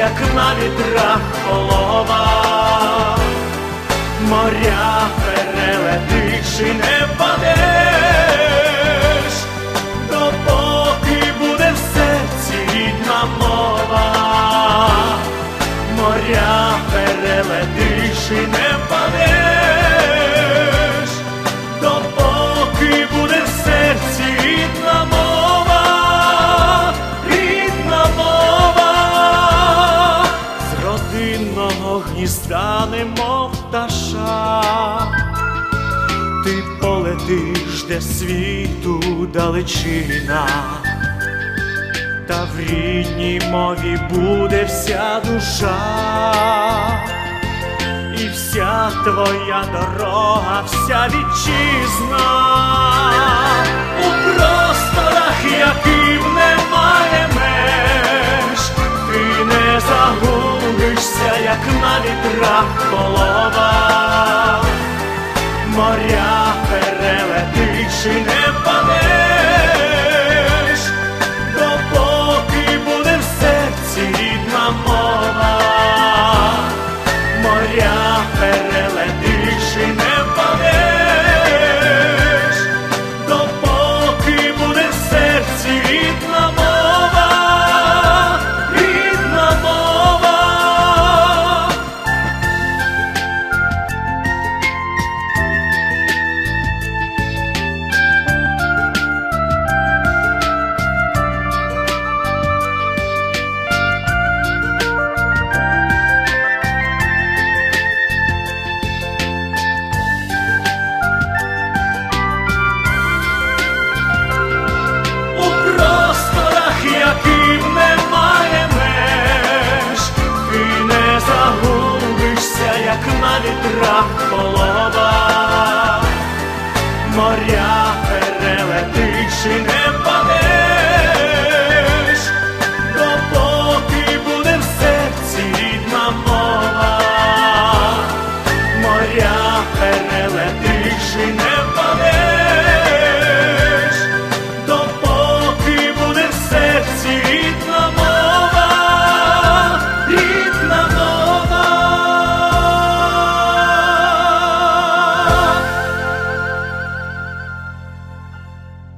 як на вітрах голова, моря перелетиш і не падеш, допоки буде в серці рідна мова, моря перелетиш і не гнізда, немов пташа, ти полетиш, де світу далечина, та в рідній мові буде вся душа. І вся твоя дорога, вся вітчизна. У просторах, яким немає полова, моря вітрах полова моря.